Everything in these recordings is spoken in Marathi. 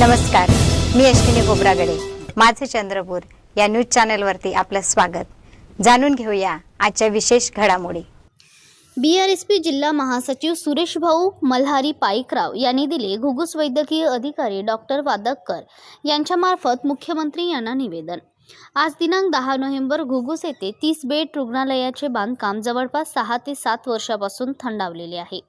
नमस्कार मी अश्विनी घोबरागडे माझे चंद्रपूर या न्यूज चॅनलवरती आपलं स्वागत. जाणून घेऊया आजच्या विशेष घडामोडी. बी आर एस पी जिल्हा महासचिव सुरेश भाऊ मल्हारी पाईकराव यांनी दिले घुगुस वैद्यकीय अधिकारी डॉक्टर वादककर यांच्यामार्फत मुख्यमंत्री यांना निवेदन. आज दिनांक दहा नोव्हेंबर घुगुस येथे तीस बेड रुग्णालयाचे बांधकाम जवळपास सहा ते सात वर्षापासून थंडावलेले आहे.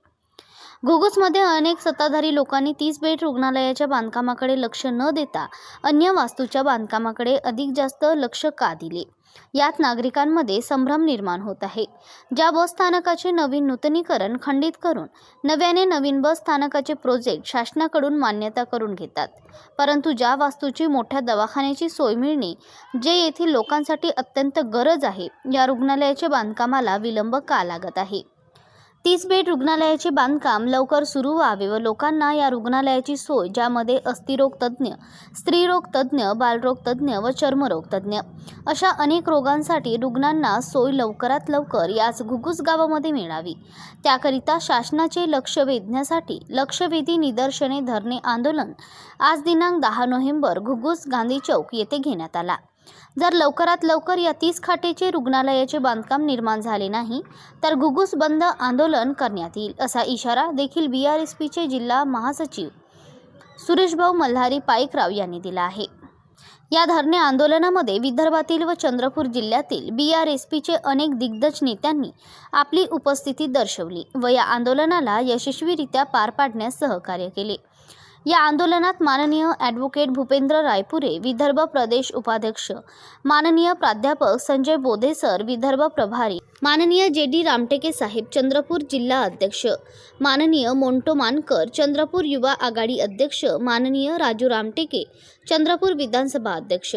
घुगुसमध्ये अनेक सत्ताधारी लोकांनी तीस बेड रुग्णालयाच्या बांधकामाकडे लक्ष न देता अन्य वास्तूच्या बांधकामाकडे अधिक जास्त लक्ष का दिले? यात नागरिकांमध्ये संभ्रम निर्माण होत आहे. ज्या बस स्थानकाचे नवीन नूतनीकरण खंडित करून नव्याने नवीन बस स्थानकाचे प्रोजेक्ट शासनाकडून मान्यता करून घेतात. परंतु ज्या वास्तूची मोठ्या दवाखान्याची सोय मिळणे जे येथील लोकांसाठी अत्यंत गरज आहे या रुग्णालयाच्या बांधकामाला विलंब का लागत आहे? तीस बेड रुग्णालयाचे बांधकाम लवकर सुरू व्हावे व लोकांना या रुग्णालयाची सोय ज्यामध्ये अस्थिरोग तज्ज्ञ स्त्रीरोग तज्ज्ञ बालरोग तज्ज्ञ व चर्मरोग तज्ज्ञ अशा अनेक रोगांसाठी रुग्णांना सोय लवकरात लवकर याच घुगुस गावामध्ये मिळावी. त्याकरिता शासनाचे लक्ष वेधण्यासाठी लक्षवेधी निदर्शने धरणे आंदोलन आज दिनांक दहा नोव्हेंबर घुगुस गांधी चौक येथे घेण्यात आला. जर लवकरात लवकर या तीस खाटेचे रुग्णालयाचे बांधकाम निर्माण झाले नाही तर गुगुस बंद आंदोलन करण्यात येईल असा इशारा देखील बी आर एस पीचे जिल्हा महासचिव सुरेशभाऊ मल्हारी पाईकराव यांनी दिला आहे. या धरणे आंदोलनामध्ये विदर्भातील व चंद्रपूर जिल्ह्यातील बी आर एस पीचे अनेक दिग्गज नेत्यांनी आपली उपस्थिती दर्शवली व या आंदोलनाला यशस्वीरित्या पार पाडण्यास सहकार्य केले. या आंदोलनात माननीय ॲडव्होकेट भूपेंद्र रायपुरे विदर्भ प्रदेश उपाध्यक्ष माननीय प्राध्यापक संजय बोधे सर विदर्भ प्रभारी माननीय जे डी रामटेके साहेब चंद्रपूर जिल्हा अध्यक्ष माननीय मोंटो मानकर चंद्रपूर युवा आघाडी अध्यक्ष माननीय राजू रामटेके चंद्रपूर विधानसभा अध्यक्ष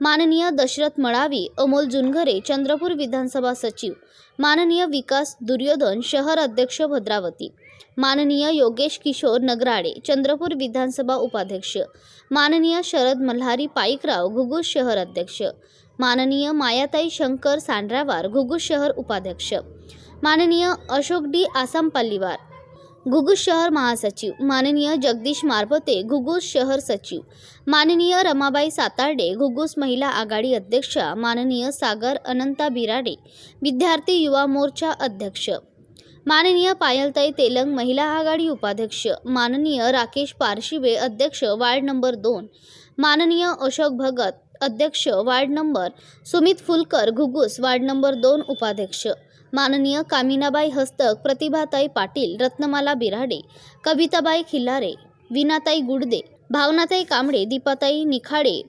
माननीय दशरथ मळावी अमोल जुनघरे चंद्रपूर विधानसभा सचिव माननीय विकास दुर्योधन शहर अध्यक्ष भद्रावती माननीय योगेश किशोर नगराडे चंद्रपूर विधानसभा उपाध्यक्ष. माननीय शरद मल्हारी पाईकराव घुगुस शहर अध्यक्ष. माननीय मायाताई शंकर सांड्रावार घुगुस शहर उपाध्यक्ष. माननीय अशोक डी आसाम पल्लीवार घुगुस शहर महासचिव. माननीय जगदीश मारपते घुगुस शहर सचिव. माननीय रमाबाई सातार्डे घुगुस महिला आघाडी अध्यक्षा. माननीय सागर अनंता बिराडे विद्यार्थी युवा मोर्चा अध्यक्ष. माननीय पायलताई तेलंग महिला आघाडी उपाध्यक्ष माननीय राकेश पारशिवे अध्यक्ष वार्ड नंबर दोन माननीय अशोक भगत अध्यक्ष ward number Sumit Phulkar Ghugus ward number दोन उपाध्यक्ष माननीय कामिनाबाई हस्तक प्रतिभाताई पाटील रत्नमाला बिराडे कविताबाई खिल्लारे विनाताई गुडदे भावनाताई कांबळे दीपाताई निखाडे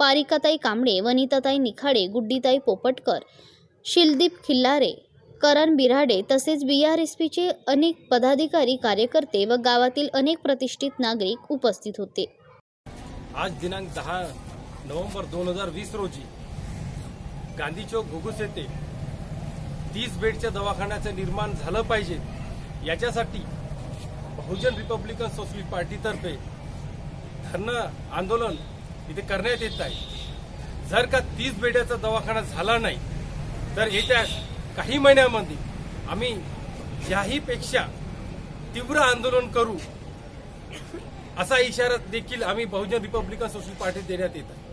पारिकाताई कांबळे वनिताताई निखाडे गुड्डीताई पोपटकर शिलदीप खिल्लारे करण बिराडे तसेच बी आर एस पीचे अनेक पदाधिकारी कार्यकर्ते व गावातील अनेक प्रतिष्ठित नागरिक उपस्थित होते. आज दिनांक दहा नोव्हेंबर दोन हजार वीस रोजी गांधी चौक घुगुस येथे तीस बेडच्या दवाखान्याचं निर्माण झालं पाहिजे. याच्यासाठी बहुजन रिपब्लिकन सोशलिस्ट पार्टीतर्फे धरणं आंदोलन इथे करण्यात येत आहे. जर का तीस बेड्याचा दवाखाना झाला नाही तर येत्या काही महिन्यामध्ये आम्ही याहीपेक्षा तीव्र आंदोलन करू असा इशारा देखील आम्ही बहुजन रिपब्लिकन सोशल पार्टीत देण्यात येत आहे.